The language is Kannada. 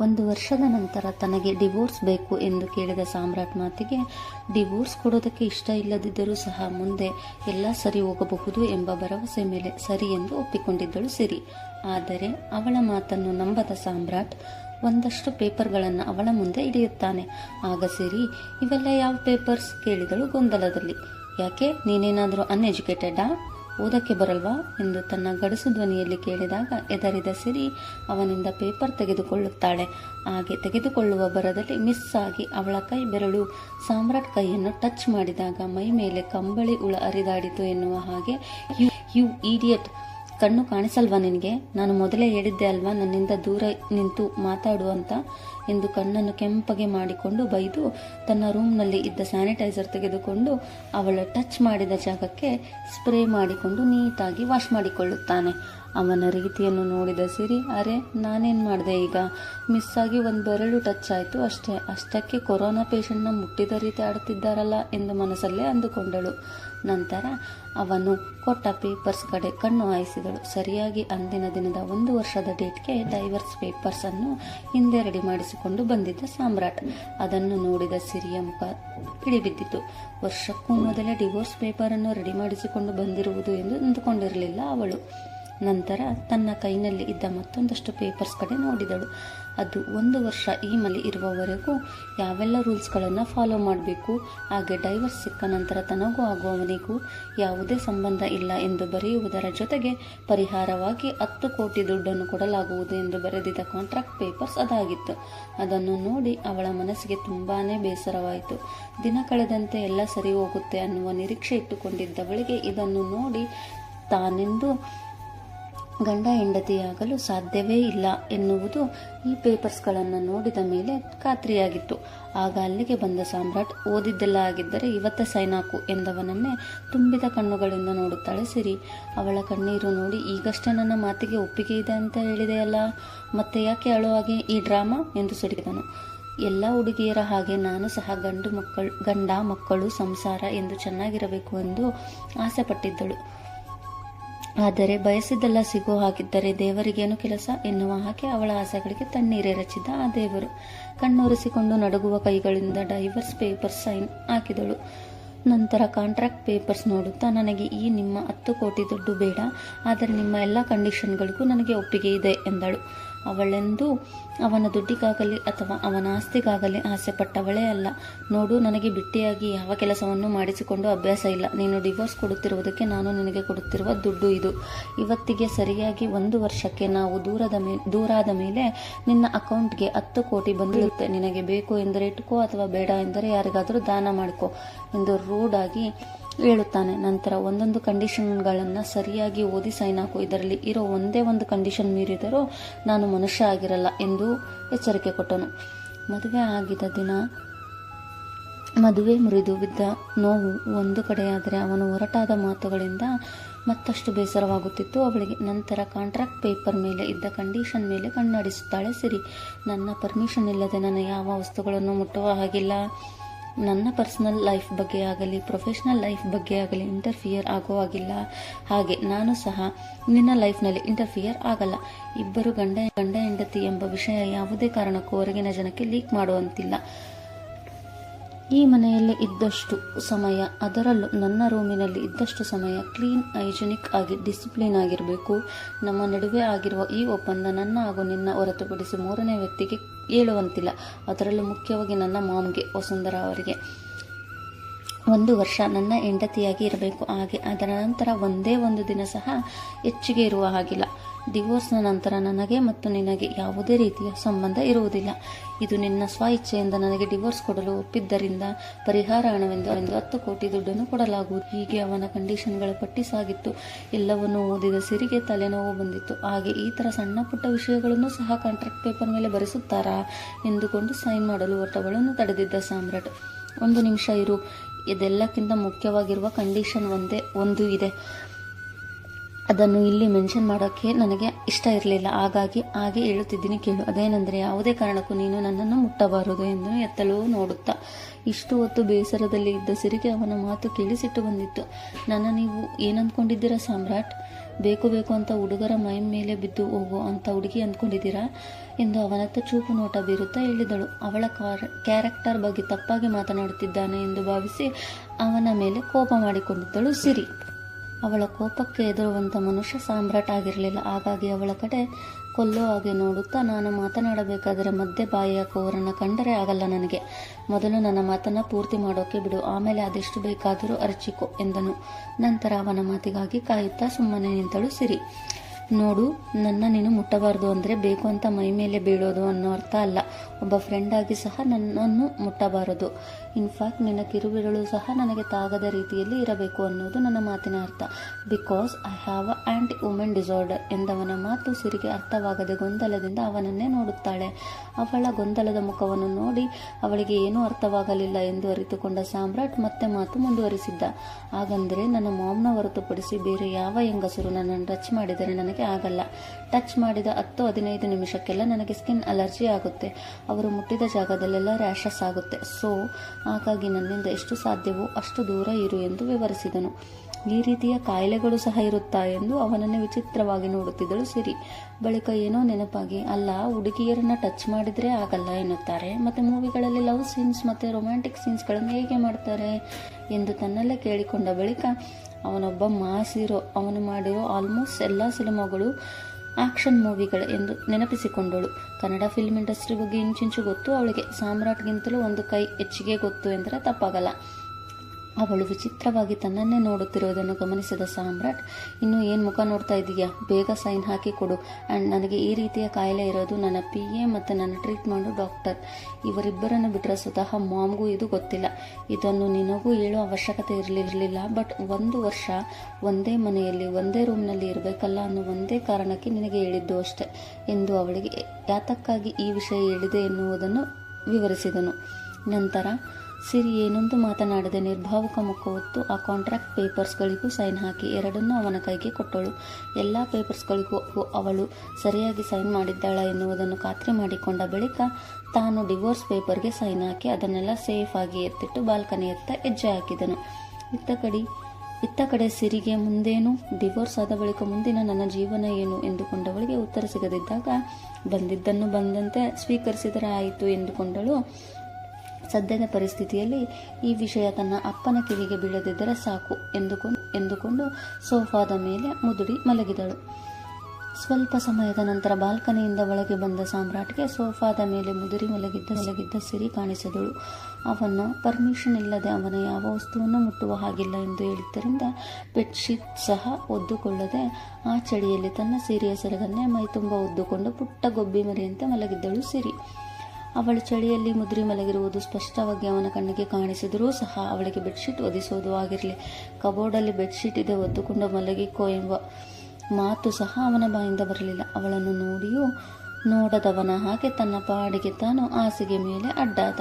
ಒಂದು ವರ್ಷದ ನಂತರ ತನಗೆ ಡಿವೋರ್ಸ್ ಬೇಕು ಎಂದು ಕೇಳಿದ ಸಾಮ್ರಾಟ್ ಮಾತಿಗೆ, ಡಿವೋರ್ಸ್ ಕೊಡೋದಕ್ಕೆ ಇಷ್ಟ ಇಲ್ಲದಿದ್ದರೂ ಸಹ ಮುಂದೆ ಎಲ್ಲ ಸರಿ ಹೋಗಬಹುದು ಎಂಬ ಭರವಸೆ ಮೇಲೆ ಸರಿ ಎಂದು ಒಪ್ಪಿಕೊಂಡಿದ್ದಳು ಸಿರಿ. ಆದರೆ ಅವಳ ಮಾತನ್ನು ನಂಬದ ಸಾಮ್ರಾಟ್ ಒಂದಷ್ಟು ಪೇಪರ್ಗಳನ್ನು ಅವಳ ಮುಂದೆ ಇಳಿಯುತ್ತಾನೆ ಆಗ ಸಿರಿ, ಇವೆಲ್ಲ ಯಾವ ಪೇಪರ್ಸ್? ಕೇಳಿದಳು ಗೊಂದಲದಲ್ಲಿ. ಯಾಕೆ? ನೀನೇನಾದರೂ ಅನ್ಎಜುಕೇಟೆಡಾ ಓದಕ್ಕೆ ಬರಲ್ವಾ ಎಂದು ತನ್ನ ಗಡಸು ಧ್ವನಿಯಲ್ಲಿ ಕೇಳಿದಾಗ ಎದರಿದ ಸಿರಿ ಅವನಿಂದ ಪೇಪರ್ ತೆಗೆದುಕೊಳ್ಳುತ್ತಾಳೆ. ಹಾಗೆ ತೆಗೆದುಕೊಳ್ಳುವ ಬರದಲ್ಲಿ ಮಿಸ್ ಆಗಿ ಅವಳ ಕೈ ಬೆರಳು ಸಾಮ್ರಾಟ್ ಕೈಯನ್ನು ಟಚ್ ಮಾಡಿದಾಗ ಮೈ ಮೇಲೆ ಕಂಬಳಿ ಉಳ ಹರಿದಾಡಿತು ಎನ್ನುವ ಹಾಗೆ ಯು ಯು ಈಡಿಯಟ್ ಕಣ್ಣು ಕಾಣಿಸಲ್ವಾ ನಿನಗೆ? ನಾನು ಮೊದಲೇ ಹೇಳಿದ್ದೆ ಅಲ್ವಾ, ನನ್ನಿಂದ ದೂರ ನಿಂತು ಮಾತಾಡು ಅಂತ? ಎಂದು ಕಣ್ಣನ್ನು ಕೆಂಪಗೆ ಮಾಡಿಕೊಂಡು ಬೈದು ತನ್ನ ರೂಮ್ನಲ್ಲಿ ಇದ್ದ ಸ್ಯಾನಿಟೈಸರ್ ತೆಗೆದುಕೊಂಡು ಅವಳ ಟಚ್ ಮಾಡಿದ ಜಾಗಕ್ಕೆ ಸ್ಪ್ರೇ ಮಾಡಿಕೊಂಡು ನೀಟಾಗಿ ವಾಶ್ ಮಾಡಿಕೊಳ್ಳುತ್ತಾನೆ. ಅವನ ರೀತಿಯನ್ನು ನೋಡಿದ ಸಿರಿ, ಅರೆ, ನಾನೇನು ಮಾಡಿದೆ ಈಗ? ಮಿಸ್ ಆಗಿ ಒಂದು ಬೆರಳು ಟಚ್ ಆಯಿತು ಅಷ್ಟೇ. ಅಷ್ಟಕ್ಕೆ ಕೊರೋನಾ ಪೇಷಂಟ್ನ ಮುಟ್ಟಿದ ರೀತಿ ಆಡುತ್ತಿದ್ದಾರಲ್ಲ ಎಂದು ಮನಸ್ಸಲ್ಲೇ ಅಂದುಕೊಂಡಳು. ನಂತರ ಅವನು ಕೊಟ್ಟ ಪೇಪರ್ಸ್ ಕಡೆ ಕಣ್ಣು ಹಾಯಿಸಿದಳು. ಸರಿಯಾಗಿ ಅಂದಿನ ದಿನದ ಒಂದು ವರ್ಷದ ಡೇಟ್ಗೆ ಡೈವರ್ಸ್ ಪೇಪರ್ಸ್ ಅನ್ನು ಹಿಂದೆ ರೆಡಿ ಮಾಡಿಸಿಕೊಂಡು ಬಂದಿದ್ದ ಸಾಮ್ರಾಟ್. ಅದನ್ನು ನೋಡಿದ ಸಿರಿಯ ಮುಖ ಇಳಿಬಿದ್ದಿತು ವರ್ಷಕ್ಕೂ ಮೊದಲೇ ಡಿವೋರ್ಸ್ ಪೇಪರ್ ಅನ್ನು ರೆಡಿ ಮಾಡಿಸಿಕೊಂಡು ಬಂದಿರುವುದು ಎಂದು ಅಂದುಕೊಂಡಿರಲಿಲ್ಲ ಅವಳು. ನಂತರ ತನ್ನ ಕೈನಲ್ಲಿ ಇದ್ದ ಮತ್ತೊಂದಷ್ಟು ಪೇಪರ್ಸ್ ಕಡೆ ನೋಡಿದಳು. ಅದು ಒಂದು ವರ್ಷ ಈ ಮನೆ ಇರುವವರೆಗೂ ಯಾವೆಲ್ಲ ರೂಲ್ಸ್ಗಳನ್ನು ಫಾಲೋ ಮಾಡಬೇಕು, ಹಾಗೆ ಡೈವರ್ಸ್ ಸಿಕ್ಕ ನಂತರ ತನಗೂ ಆಗುವವನಿಗೂ ಯಾವುದೇ ಸಂಬಂಧ ಇಲ್ಲ ಎಂದು ಬರೆಯುವುದರ ಜೊತೆಗೆ ಪರಿಹಾರವಾಗಿ ಹತ್ತು ಕೋಟಿ ದುಡ್ಡನ್ನು ಕೊಡಲಾಗುವುದು ಎಂದು ಬರೆದಿದ್ದ ಕಾಂಟ್ರಾಕ್ಟ್ ಪೇಪರ್ಸ್ ಅದಾಗಿತ್ತು. ಅದನ್ನು ನೋಡಿ ಅವಳ ಮನಸ್ಸಿಗೆ ತುಂಬಾ ಬೇಸರವಾಯಿತು. ದಿನ ಕಳೆದಂತೆ ಎಲ್ಲ ಸರಿ ಹೋಗುತ್ತೆ ಅನ್ನುವ ನಿರೀಕ್ಷೆ ಇಟ್ಟುಕೊಂಡಿದ್ದವಳಿಗೆ ಇದನ್ನು ನೋಡಿ ತಾನೆಂದು ಗಂಡ ಹೆಂಡತಿಯಾಗಲು ಸಾಧ್ಯವೇ ಇಲ್ಲ ಎನ್ನುವುದು ಈ ಪೇಪರ್ಸ್ಗಳನ್ನು ನೋಡಿದ ಮೇಲೆ ಖಾತ್ರಿಯಾಗಿತ್ತು. ಆಗ ಅಲ್ಲಿಗೆ ಬಂದ ಸಾಮ್ರಾಟ್ ಓದಿದ್ದೆಲ್ಲ ಆಗಿದ್ದರೆ ಇವತ್ತ ಸೈನಾಕು ಎಂದವನನ್ನೇ ತುಂಬಿದ ಕಣ್ಣುಗಳಿಂದ ನೋಡುತ್ತಾಳೆ ಸಿರಿ. ಅವಳ ಕಣ್ಣೀರು ನೋಡಿ ಈಗಷ್ಟೇ ನನ್ನ ಮಾತಿಗೆ ಒಪ್ಪಿಗೆ ಇದೆ ಅಂತ ಹೇಳಿದೆಯಲ್ಲ ಮತ್ತೆ ಯಾಕೆ ಅಳುವಾಗೆ ಈ ಡ್ರಾಮಾ? ಎಂದು ಸಿಡಿದನು. ಎಲ್ಲ ಹುಡುಗಿಯರ ಹಾಗೆ ನಾನು ಸಹ ಗಂಡು ಮಕ್ಕಳು, ಗಂಡ ಮಕ್ಕಳು ಸಂಸಾರ ಎಂದು ಚೆನ್ನಾಗಿರಬೇಕು ಎಂದು ಆಸೆ ಪಟ್ಟಿದ್ದಳು ಆದರೆ ಬಯಸಿದ್ದೆಲ್ಲ ಸಿಗೋ ಹಾಗಿದ್ದರೆ ದೇವರಿಗೇನು ಕೆಲಸ ಎನ್ನುವ ಹಾಗೆ ಅವಳ ಆಸೆಗಳಿಗೆ ತಣ್ಣೀರೆರಚಿದ ಆ ದೇವರು. ಕಣ್ಣೊರೆಸಿಕೊಂಡು ನಡುಗುವ ಕೈಗಳಿಂದ ಡೈವರ್ಸ್ ಪೇಪರ್ ಸೈನ್ ಹಾಕಿದಳು. ನಂತರ ಕಾಂಟ್ರಾಕ್ಟ್ ಪೇಪರ್ಸ್ ನೋಡುತ್ತಾ, ನನಗೆ ಈ ನಿಮ್ಮ ಹತ್ತು ಕೋಟಿ ದುಡ್ಡು ಬೇಡ, ಆದರೆ ನಿಮ್ಮ ಎಲ್ಲ ಕಂಡೀಷನ್ಗಳಿಗೂ ನನಗೆ ಒಪ್ಪಿಗೆ ಇದೆ ಎಂದಳು. ಅವಳೆಂದು ಅವನ ದುಡ್ಡಿಗಾಗಲಿ ಅಥವಾ ಅವನ ಆಸ್ತಿಗಾಗಲಿ ಆಸೆಪಟ್ಟವಳೇ ಅಲ್ಲ. ನೋಡು, ನನಗೆ ಬಿಟ್ಟಿಯಾಗಿ ಯಾವ ಕೆಲಸವನ್ನು ಮಾಡಿಸಿಕೊಂಡು ಅಭ್ಯಾಸ ಇಲ್ಲ. ನೀನು ಡಿವೋರ್ಸ್ ಕೊಡುತ್ತಿರುವುದಕ್ಕೆ ನಾನು ನಿನಗೆ ಕೊಡುತ್ತಿರುವ ದುಡ್ಡು ಇದು. ಇವತ್ತಿಗೆ ಸರಿಯಾಗಿ ಒಂದು ವರ್ಷಕ್ಕೆ ನಾವು ದೂರದ ಮೇ, ದೂರಾದ ಮೇಲೆ ನಿನ್ನ ಅಕೌಂಟ್ಗೆ ಹತ್ತು ಕೋಟಿ ಬಂದಿರುತ್ತೆ. ನಿನಗೆ ಬೇಕು ಎಂದರೆ ಇಟ್ಕೋ ಅಥವಾ ಬೇಡ ಎಂದರೆ ಯಾರಿಗಾದರೂ ದಾನ ಮಾಡ್ಕೋ. ಎಂದು ರೂಡಾಗಿ ಹೇಳುತ್ತಾನೆ, ನಂತರ ಒಂದೊಂದು ಕಂಡೀಷನ್ಗಳನ್ನು ಸರಿಯಾಗಿ ಓದಿ ಸೈನ್ ಹಾಕು. ಇದರಲ್ಲಿ ಇರೋ ಒಂದೇ ಒಂದು ಕಂಡೀಷನ್ ಮೀರಿದರೂ ನಾನು ಮನುಷ್ಯ ಆಗಿರಲ್ಲ ಎಂದು ಎಚ್ಚರಿಕೆ ಕೊಟ್ಟನು. ಮದುವೆ ಆಗಿದ ದಿನ ಮದುವೆ ಮುರಿದು ಬಿದ್ದ ನೋವು ಒಂದು ಕಡೆಯಾದರೆ ಅವನು ಹೊರಟಾದ ಮಾತುಗಳಿಂದ ಮತ್ತಷ್ಟು ಬೇಸರವಾಗುತ್ತಿತ್ತು ಅವಳಿಗೆ. ನಂತರ ಕಾಂಟ್ರಾಕ್ಟ್ ಪೇಪರ್ ಮೇಲೆ ಇದ್ದ ಕಂಡೀಷನ್ ಮೇಲೆ ಕಣ್ಣಡಿಸುತ್ತಾಳೆ. ಸಿರಿ, ನನ್ನ ಪರ್ಮಿಷನ್ ಇಲ್ಲದೆ ನಾನು ಯಾವ ವಸ್ತುಗಳನ್ನು ಮುಟ್ಟುವ ಹಾಗಿಲ್ಲ. ನನ್ನ ಪರ್ಸನಲ್ ಲೈಫ್ ಬಗ್ಗೆ ಆಗಲಿ ಪ್ರೊಫೆಷ್ನಲ್ ಲೈಫ್ ಬಗ್ಗೆ ಆಗಲಿ ಇಂಟರ್ಫಿಯರ್ ಆಗೋ ಹಾಗಿಲ್ಲ. ಹಾಗೆ ನಾನು ಸಹ ನಿನ್ನ ಲೈಫ್ನಲ್ಲಿ ಇಂಟರ್ಫಿಯರ್ ಆಗಲ್ಲ. ಇಬ್ಬರು ಗಂಡ ಗಂಡ ಹೆಂಡತಿ ಎಂಬ ವಿಷಯ ಯಾವುದೇ ಕಾರಣಕ್ಕೂ ಹೊರಗಿನ ಜನಕ್ಕೆ ಲೀಕ್ ಮಾಡುವಂತಿಲ್ಲ. ಈ ಮನೆಯಲ್ಲಿ ಇದ್ದಷ್ಟು ಸಮಯ, ಅದರಲ್ಲೂ ನನ್ನ ರೂಮಿನಲ್ಲಿ ಇದ್ದಷ್ಟು ಸಮಯ ಕ್ಲೀನ್ ಹೈಜಿನಿಕ್ ಆಗಿ ಡಿಸಿಪ್ಲಿನ್ ಆಗಿರಬೇಕು. ನಮ್ಮ ನಡುವೆ ಆಗಿರುವ ಈ ಒಪ್ಪಂದ ನನ್ನ ಹಾಗೂ ನಿನ್ನ ಹೊರತುಪಡಿಸಿ ಮೂರನೇ ವ್ಯಕ್ತಿಗೆ ಹೇಳುವಂತಿಲ್ಲ ಅದರಲ್ಲೂ ಮುಖ್ಯವಾಗಿ ನನ್ನ ಮಾಮ್ಗೆ ವಸುಂಧರಾ ಅವರಿಗೆ. ಒಂದು ವರ್ಷ ನನ್ನ ಹೆಂಡತಿಯಾಗಿ ಇರಬೇಕು. ಹಾಗೆ ಅದರ ನಂತರ ಒಂದೇ ಒಂದು ದಿನ ಸಹ ಹೆಚ್ಚಿಗೆ ಇರುವ ಹಾಗಿಲ್ಲ. ಡಿವೋರ್ಸ್ನ ನಂತರ ನನಗೆ ಮತ್ತು ನಿನಗೆ ಯಾವುದೇ ರೀತಿಯ ಸಂಬಂಧ ಇರುವುದಿಲ್ಲ. ಇದು ನಿನ್ನ ಸ್ವ ಇಚ್ಛೆಯಿಂದ ನನಗೆ ಡಿವೋರ್ಸ್ ಕೊಡಲು ಒಪ್ಪಿದ್ದರಿಂದ ಪರಿಹಾರ ಹಣವೆಂದು ಎಂದು ಹತ್ತು ಕೋಟಿ ದುಡ್ಡನ್ನು ಕೊಡಲಾಗುವುದು. ಹೀಗೆ ಅವನ ಕಂಡೀಷನ್ಗಳ ಪಟ್ಟಿ ಸಾಗಿತ್ತು ಎಲ್ಲವನ್ನು ಓದಿದ ಸಿರಿಗೆ ತಲೆನೋವು ಬಂದಿತ್ತು. ಹಾಗೆ ಈ ಥರ ಸಣ್ಣ ಪುಟ್ಟ ವಿಷಯಗಳನ್ನು ಸಹ ಕಾಂಟ್ರಾಕ್ಟ್ ಪೇಪರ್ ಮೇಲೆ ಬರೆಸುತ್ತಾರಾ? ಎಂದುಕೊಂಡು ಸೈನ್ ಮಾಡಲು ಹೊರಟವಳನ್ನು ತಡೆದಿದ್ದ ಸಾಮ್ರಾಟ್. ಒಂದು ನಿಮಿಷ ಇರು. ಇದೆಲ್ಲಕ್ಕಿಂತ ಮುಖ್ಯವಾಗಿರುವ ಕಂಡೀಷನ್ ಒಂದೇ, ಒಂದು ಇದೆ. ಅದನ್ನು ಇಲ್ಲಿ ಮೆನ್ಷನ್ ಮಾಡೋಕ್ಕೆ ನನಗೆ ಇಷ್ಟ ಇರಲಿಲ್ಲ. ಹಾಗಾಗಿ ಹಾಗೆ ಹೇಳುತ್ತಿದ್ದೀನಿ, ಕೇಳು. ಅದೇನೆಂದರೆ ಯಾವುದೇ ಕಾರಣಕ್ಕೂ ನೀನು ನನ್ನನ್ನು ಮುಟ್ಟಬಾರದು ಎಂದು ಎತ್ತಲು ನೋಡುತ್ತಾ, ಇಷ್ಟು ಹೊತ್ತು ಬೇಸರದಲ್ಲಿ ಇದ್ದ ಸಿರಿಗೆ ಅವನ ಮಾತು ಕೇಳಿಸಿಟ್ಟು ಬಂದಿತ್ತು. ನನ್ನ ನೀವು ಏನಂದ್ಕೊಂಡಿದ್ದೀರಾ ಸಾಮ್ರಾಟ್? ಬೇಕು ಬೇಕು ಅಂತ ಹುಡುಗರ ಮೈ ಮೇಲೆ ಬಿದ್ದು ಹೋಗೋ ಅಂತ ಹುಡುಗಿ ಅಂದ್ಕೊಂಡಿದ್ದೀರಾ? ಎಂದು ಅವನತ್ತ ಚೂಪು ನೋಟ ಬೀರುತ್ತಾ ಹೇಳಿದಳು. ಅವಳ ಕ್ಯಾರೆಕ್ಟರ್ ಬಗ್ಗೆ ತಪ್ಪಾಗಿ ಮಾತನಾಡುತ್ತಿದ್ದಾನೆ ಎಂದು ಭಾವಿಸಿ ಅವನ ಮೇಲೆ ಕೋಪ ಮಾಡಿಕೊಂಡಿದ್ದಳು ಸಿರಿ. ಅವಳ ಕೋಪಕ್ಕೆ ಎದುರುವಂಥ ಮನುಷ್ಯ ಸಾಮ್ರಾಟ್ ಆಗಿರಲಿಲ್ಲ. ಹಾಗಾಗಿ ಅವಳ ಕಡೆ ಕೊಲ್ಲೋ ಹಾಗೆ ನೋಡುತ್ತಾ ನಾನು ಮಾತನಾಡಬೇಕಾದರೆ ಮಧ್ಯೆ ಬಾಯಿಯ ಕೋರನ್ನು ಕಂಡರೆ ಆಗಲ್ಲ ನನಗೆ. ಮೊದಲು ನನ್ನ ಮಾತನ್ನು ಪೂರ್ತಿ ಮಾಡೋಕೆ ಬಿಡು. ಆಮೇಲೆ ಅದೆಷ್ಟು ಬೇಕಾದರೂ ಅರಚಿಕೋ ಎಂದನು. ನಂತರ ಅವನ ಮಾತಿಗಾಗಿ ಕಾಯುತ್ತಾ ಸುಮ್ಮನೆ ನಿಂತಳು ಸಿರಿ. ನೋಡು, ನನ್ನ ನೀನು ಮುಟ್ಟಬಾರ್ದು ಅಂದರೆ ಬೇಕು ಅಂತ ಮೈ ಮೇಲೆ ಬೀಳೋದು ಅನ್ನೋ ಅರ್ಥ ಅಲ್ಲ. ಒಬ್ಬ ಫ್ರೆಂಡ್ ಆಗಿ ಸಹ ನನ್ನನ್ನು ಮುಟ್ಟಬಾರದು. ಇನ್ಫ್ಯಾಕ್ಟ್ ನಿನ್ನ ಕಿರುಬಿರಳು ಸಹ ನನಗೆ ತಾಗದ ರೀತಿಯಲ್ಲಿ ಇರಬೇಕು ಅನ್ನೋದು ನನ್ನ ಮಾತಿನ ಅರ್ಥ. Because I have a anti women disorder ಎಂದವನ ಮಾತು ಸಿರಿಗೆ ಅರ್ಥವಾಗದೆ ಗೊಂದಲದಿಂದ ಅವನನ್ನೇ ನೋಡುತ್ತಾಳೆ. ಅವಳ ಗೊಂದಲದ ಮುಖವನ್ನು ನೋಡಿ ಅವಳಿಗೆ ಏನೂ ಅರ್ಥವಾಗಲಿಲ್ಲ ಎಂದು ಅರಿತುಕೊಂಡ ಸಾಮ್ರಾಟ್ ಮತ್ತೆ ಮಾತು ಮುಂದುವರಿಸಿದ್ದ. ಹಾಗಂದರೆ ನನ್ನ ಮಾಮ್ನ ಹೊರತುಪಡಿಸಿ ಬೇರೆ ಯಾವ ಹೆಂಗಸರು ನನ್ನನ್ನು ಟಚ್ ಮಾಡಿದರೆ ನನಗೆ ಆಗಲ್ಲ. ಟಚ್ ಮಾಡಿದ ಹತ್ತು ಹದಿನೈದು ನಿಮಿಷಕ್ಕೆಲ್ಲ ನನಗೆ ಸ್ಕಿನ್ ಅಲರ್ಜಿ ಆಗುತ್ತೆ. ಅವರು ಮುಟ್ಟಿದ ಜಾಗದಲ್ಲೆಲ್ಲ ರ್ಯಾಷಸ್ ಆಗುತ್ತೆ. ಸೊ, ಹಾಗಾಗಿ ನನ್ನಿಂದ ಎಷ್ಟು ಸಾಧ್ಯವೋ ಅಷ್ಟು ದೂರ ಇರು ಎಂದು ವಿವರಿಸಿದನು. ಈ ರೀತಿಯ ಕಾಯಿಲೆಗಳು ಸಹ ಇರುತ್ತಾ ಎಂದು ಅವನನ್ನು ವಿಚಿತ್ರವಾಗಿ ನೋಡುತ್ತಿದ್ದಳು ಸಿರಿ. ಬಳಿಕ ಏನೋ ನೆನಪಾಗಿ, ಅಲ್ಲ, ಹುಡುಗಿಯರನ್ನ ಟಚ್ ಮಾಡಿದ್ರೆ ಆಗಲ್ಲ ಎನ್ನುತ್ತಾರೆ. ಮತ್ತೆ ಮೂವಿಗಳಲ್ಲಿ ಲವ್ ಸೀನ್ಸ್ ಮತ್ತೆ ರೊಮ್ಯಾಂಟಿಕ್ ಸೀನ್ಸ್ಗಳನ್ನು ಹೇಗೆ ಮಾಡ್ತಾರೆ ಎಂದು ತನ್ನಲ್ಲೇ ಕೇಳಿಕೊಂಡ ಬಳಿಕ ಅವನೊಬ್ಬ ಮಾಸ್ ಹೀರೋ ಅವನು ಮಾಡಿರೋ ಆಲ್ಮೋಸ್ಟ್ ಎಲ್ಲ ಸಿನಿಮಾಗಳು ಆಕ್ಷನ್ ಮೂವಿಗಳು ಎಂದು ನೆನಪಿಸಿಕೊಂಡಳು. ಕನ್ನಡ ಫಿಲ್ಮ್ ಇಂಡಸ್ಟ್ರಿ ಬಗ್ಗೆ ಇಂಚಿಂಚು ಗೊತ್ತು, ಅವಳಿಗೆ ಸಾಮ್ರಾಟ್ಗಿಂತಲೂ ಒಂದು ಕೈ ಹೆಚ್ಚಿಗೆ ಗೊತ್ತು ಎಂದರೆ ತಪ್ಪಾಗಲ್ಲ. ಅವಳು ವಿಚಿತ್ರವಾಗಿ ತನ್ನನ್ನೇ ನೋಡುತ್ತಿರುವುದನ್ನು ಗಮನಿಸಿದ ಸಾಮ್ರಾಟ್, ಇನ್ನು ಏನು ಮುಖ ನೋಡ್ತಾ ಇದೀಯಾ ಬೇಗ ಸೈನ್ ಹಾಕಿ ಕೊಡು. ಆ್ಯಂಡ್ ನನಗೆ ಈ ರೀತಿಯ ಕಾಯಿಲೆ ಇರೋದು ನನ್ನ ಪಿ. ಎ. ಮತ್ತು ನನ್ನ ಟ್ರೀಟ್ ಡಾಕ್ಟರ್. ಇವರಿಬ್ಬರನ್ನು ಬಿಟ್ಟರೆ ಸ್ವತಃ ಮಾಮ್ಗೂ ಇದು ಗೊತ್ತಿಲ್ಲ. ಇದನ್ನು ನಿನಗೂ ಹೇಳೋ ಅವಶ್ಯಕತೆ ಇರಲಿರಲಿಲ್ಲ ಬಟ್ ಒಂದು ವರ್ಷ ಒಂದೇ ಮನೆಯಲ್ಲಿ, ಒಂದೇ ರೂಮ್ನಲ್ಲಿ ಇರಬೇಕಲ್ಲ ಅನ್ನೋ ಒಂದೇ ಕಾರಣಕ್ಕೆ ನಿನಗೆ ಹೇಳಿದ್ದು ಅಷ್ಟೆ ಎಂದು ಅವಳಿಗೆ ಯಾತಕ್ಕಾಗಿ ಈ ವಿಷಯ ಹೇಳಿದೆ ಎನ್ನುವುದನ್ನು ವಿವರಿಸಿದನು. ನಂತರ ಸಿರಿ ಏನೊಂದು ಮಾತನಾಡದೆ ನಿರ್ಭಾವುಕ ಮುಖ ಹೊತ್ತು ಆ ಕಾಂಟ್ರಾಕ್ಟ್ ಪೇಪರ್ಸ್ಗಳಿಗೂ ಸೈನ್ ಹಾಕಿ ಎರಡನ್ನೂ ಅವನ ಕೈಗೆ ಕೊಟ್ಟಳು. ಎಲ್ಲ ಪೇಪರ್ಸ್ಗಳಿಗೂ ಅವಳು ಸರಿಯಾಗಿ ಸೈನ್ ಮಾಡಿದ್ದಾಳ ಎನ್ನುವುದನ್ನು ಖಾತ್ರಿ ಮಾಡಿಕೊಂಡ ಬಳಿಕ ತಾನು ಡಿವೋರ್ಸ್ ಪೇಪರ್ಗೆ ಸೈನ್ ಹಾಕಿ ಅದನ್ನೆಲ್ಲ ಸೇಫ್ ಆಗಿ ಎತ್ತಿಟ್ಟು ಬಾಲ್ಕನಿಯತ್ತ ಹೆಜ್ಜೆ ಹಾಕಿದನು. ಇತ್ತ ಕಡೆ ಇತ್ತ ಕಡೆ ಸಿರಿಗೆ ಮುಂದೇನು ಡಿವೋರ್ಸ್ ಆದ ಬಳಿಕ ಮುಂದಿನ ನನ್ನ ಜೀವನ ಏನು ಎಂದುಕೊಂಡವಳಿಗೆ ಉತ್ತರ ಸಿಗದಿದ್ದಾಗ ಬಂದಿದ್ದನ್ನು ಬಂದಂತೆ ಸ್ವೀಕರಿಸಿದರೆ ಆಯಿತು ಎಂದುಕೊಂಡಳು. ಸದ್ಯದ ಪರಿಸ್ಥಿತಿಯಲ್ಲಿ ಈ ವಿಷಯ ತನ್ನ ಅಪ್ಪನ ಕಿವಿಗೆ ಬೀಳದಿದ್ದರೆ ಸಾಕು ಎಂದುಕೊಂಡು ಎಂದುಕೊಂಡು ಸೋಫಾದ ಮೇಲೆ ಮುದುಡಿ ಮಲಗಿದಳು. ಸ್ವಲ್ಪ ಸಮಯದ ನಂತರ ಬಾಲ್ಕನಿಯಿಂದ ಒಳಗೆ ಬಂದ ಸಾಮ್ರಾಟ್ಗೆ ಸೋಫಾದ ಮೇಲೆ ಮುದುರಿ ಮಲಗಿದ್ದ ಮಲಗಿದ್ದ ಸಿರಿ ಕಾಣಿಸಿದಳು. ಅವನ ಪರ್ಮಿಷನ್ ಇಲ್ಲದೆ ಅವನ ಯಾವ ವಸ್ತುವನ್ನು ಮುಟ್ಟುವ ಹಾಗಿಲ್ಲ ಎಂದು ಹೇಳಿದ್ದರಿಂದ ಬೆಡ್ಶೀಟ್ ಸಹ ಒದ್ದುಕೊಳ್ಳದೆ ಆ ಚಳಿಯಲ್ಲಿ ತನ್ನ ಸೀರೆಯ ಸೆರಗನ್ನೇ ಮೈ ತುಂಬ ಒದ್ದುಕೊಂಡು ಪುಟ್ಟ ಗೊಬ್ಬಿ ಮರಿಯಂತೆ ಮಲಗಿದ್ದಳು ಸಿರಿ. ಅವಳು ಚಳಿಯಲ್ಲಿ ಮುದ್ರಿ ಮಲಗಿರುವುದು ಸ್ಪಷ್ಟವಾಗಿ ಅವನ ಕಣ್ಣಿಗೆ ಕಾಣಿಸಿದರೂ ಸಹ ಅವಳಿಗೆ ಬೆಡ್ಶೀಟ್ ಒದಿಸೋದು ಆಗಿರಲಿ. ಕಬೋರ್ಡಲ್ಲಿ ಬೆಡ್ಶೀಟ್ ಇದೆ ಒದ್ದುಕೊಂಡು ಮಲಗಿಕೋ ಎಂಬ ಮಾತು ಸಹ ಅವನ ಬಾಯಿಂದ ಬರಲಿಲ್ಲ. ಅವಳನ್ನು ನೋಡಿಯೂ ನೋಡದವನ ಹಾಗೆ ತನ್ನ ಪಾಡಿಗೆ ತಾನು ಹಾಸಿಗೆ ಮೇಲೆ ಅಡ್ಡಾದ.